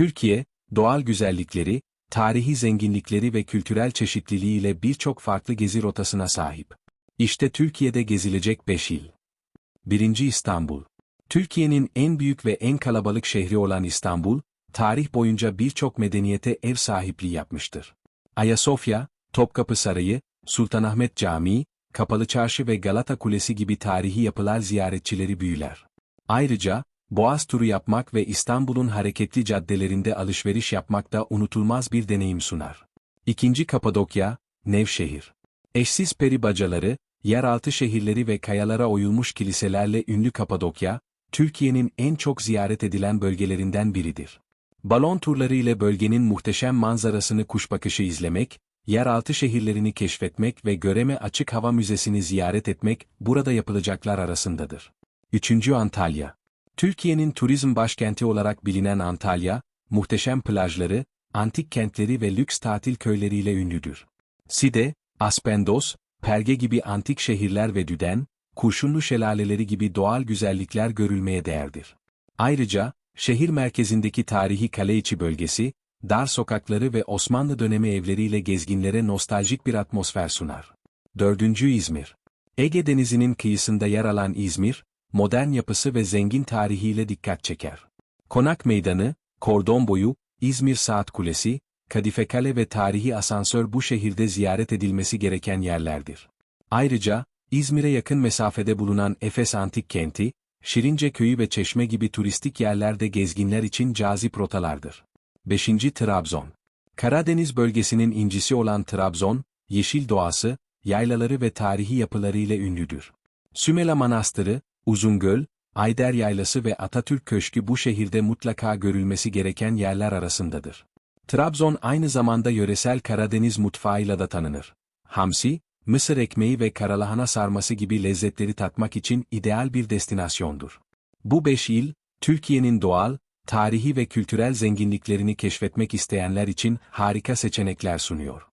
Türkiye, doğal güzellikleri, tarihi zenginlikleri ve kültürel çeşitliliğiyle birçok farklı gezi rotasına sahip. İşte Türkiye'de gezilecek 5 il. 1. İstanbul. Türkiye'nin en büyük ve en kalabalık şehri olan İstanbul, tarih boyunca birçok medeniyete ev sahipliği yapmıştır. Ayasofya, Topkapı Sarayı, Sultanahmet Camii, Kapalı Çarşı ve Galata Kulesi gibi tarihi yapılar ziyaretçileri büyüler. Ayrıca, Boğaz turu yapmak ve İstanbul'un hareketli caddelerinde alışveriş yapmak da unutulmaz bir deneyim sunar. İkinci Kapadokya, Nevşehir. Eşsiz peri bacaları, yeraltı şehirleri ve kayalara oyulmuş kiliselerle ünlü Kapadokya, Türkiye'nin en çok ziyaret edilen bölgelerinden biridir. Balon turları ile bölgenin muhteşem manzarasını kuş bakışı izlemek, yeraltı şehirlerini keşfetmek ve Göreme Açık Hava Müzesi'ni ziyaret etmek burada yapılacaklar arasındadır. 3. Antalya Türkiye'nin turizm başkenti olarak bilinen Antalya, muhteşem plajları, antik kentleri ve lüks tatil köyleriyle ünlüdür. Side, Aspendos, Perge gibi antik şehirler ve Düden, Kurşunlu şelaleleri gibi doğal güzellikler görülmeye değerdir. Ayrıca, şehir merkezindeki tarihi Kaleiçi bölgesi, dar sokakları ve Osmanlı dönemi evleriyle gezginlere nostaljik bir atmosfer sunar. 4. İzmir Ege Denizi'nin kıyısında yer alan İzmir, modern yapısı ve zengin tarihiyle dikkat çeker. Konak Meydanı, Kordon Boyu, İzmir Saat Kulesi, Kadife Kale ve tarihi asansör bu şehirde ziyaret edilmesi gereken yerlerdir. Ayrıca, İzmir'e yakın mesafede bulunan Efes Antik Kenti, Şirince Köyü ve Çeşme gibi turistik yerlerde gezginler için cazip rotalardır. 5. Trabzon Karadeniz bölgesinin incisi olan Trabzon, yeşil doğası, yaylaları ve tarihi yapılarıyla ünlüdür. Sümela Manastırı, Uzungöl, Ayder Yaylası ve Atatürk Köşkü bu şehirde mutlaka görülmesi gereken yerler arasındadır. Trabzon aynı zamanda yöresel Karadeniz mutfağıyla da tanınır. Hamsi, mısır ekmeği ve karalahana sarması gibi lezzetleri tatmak için ideal bir destinasyondur. Bu beş il, Türkiye'nin doğal, tarihi ve kültürel zenginliklerini keşfetmek isteyenler için harika seçenekler sunuyor.